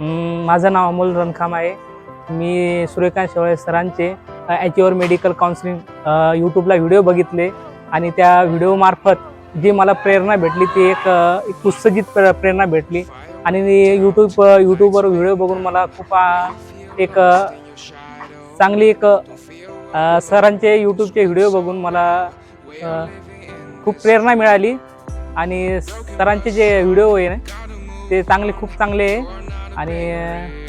माझं नाव अमोल रणखाम आहे. मी सूर्यकांत शेवळे सरांचे ॲचिओर मेडिकल काउन्सिलिंग यूट्यूबला व्हिडिओ बघितले. आणि त्या व्हिडिओमार्फत जी मला प्रेरणा भेटली ती एक एक उत्सर्जित प्रेरणा भेटली. आणि यूट्यूब यूट्यूबवर व्हिडिओ बघून मला खूप एक चांगली एक सरांचे यूट्यूबचे व्हिडिओ बघून मला खूप प्रेरणा मिळाली. आणि सरांचे जे व्हिडिओ आहे ना ते चांगले खूप चांगले आहे. आणि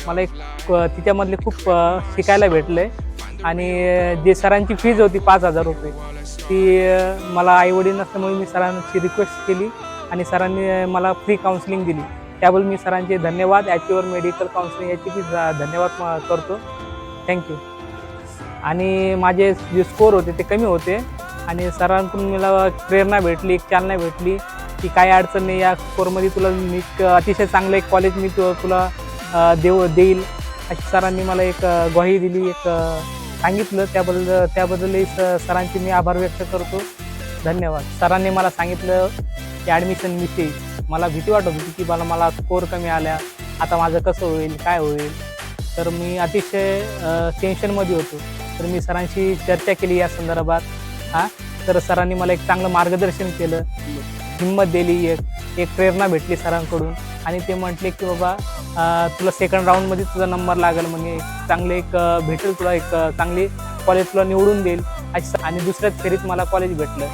मला एक तिच्यामधले खूप शिकायला भेटलं. आहे आणि जे सरांची फीज होती पाच हजार रुपये ती मला आईवडील नसल्यामुळे मी सरांची रिक्वेस्ट केली आणि सरांनी मला फ्री काउन्सिलिंग दिली. त्याबद्दल मी सरांचे धन्यवाद. ॲचिवर मेडिकल काउन्सिलिंग याची मी धन्यवाद करतो. थँक्यू आणि माझे जे स्कोर होते ते कमी होते आणि सरांकडून मला प्रेरणा भेटली एक चालना भेटली की काय अडचण नाही. या स्कोरमध्ये तुला मी अतिशय चांगलं एक कॉलेज मी तु तुला देऊ देईल अशी सरांनी मला एक ग्वाही दिली एक सांगितलं. त्याबद्दल त्याबद्दलही स सरांचे मी आभार व्यक्त करतो. धन्यवाद. सरांनी मला सांगितलं की ॲडमिशनविषयी मला भीती वाटत होती की मला मला स्कोर कमी आल्या. आता माझं कसं होईल? काय होईल? तर मी अतिशय टेन्शनमध्ये होतो. तर मी सरांशी चर्चा केली या संदर्भात. हां? तर सरांनी मला एक चांगलं मार्गदर्शन केलं. हिंमत दिली एक एक प्रेरणा भेटली सरांकडून. आणि ते म्हटले की बाबा तुला सेकंड राऊंडमध्ये तुझा नंबर लागेल म्हणजे चांगले एक भेटेल तुला एक चांगली कॉलेज तुला निवडून देईल. अशी आणि दुसऱ्याच फेरीत मला कॉलेज भेटलं.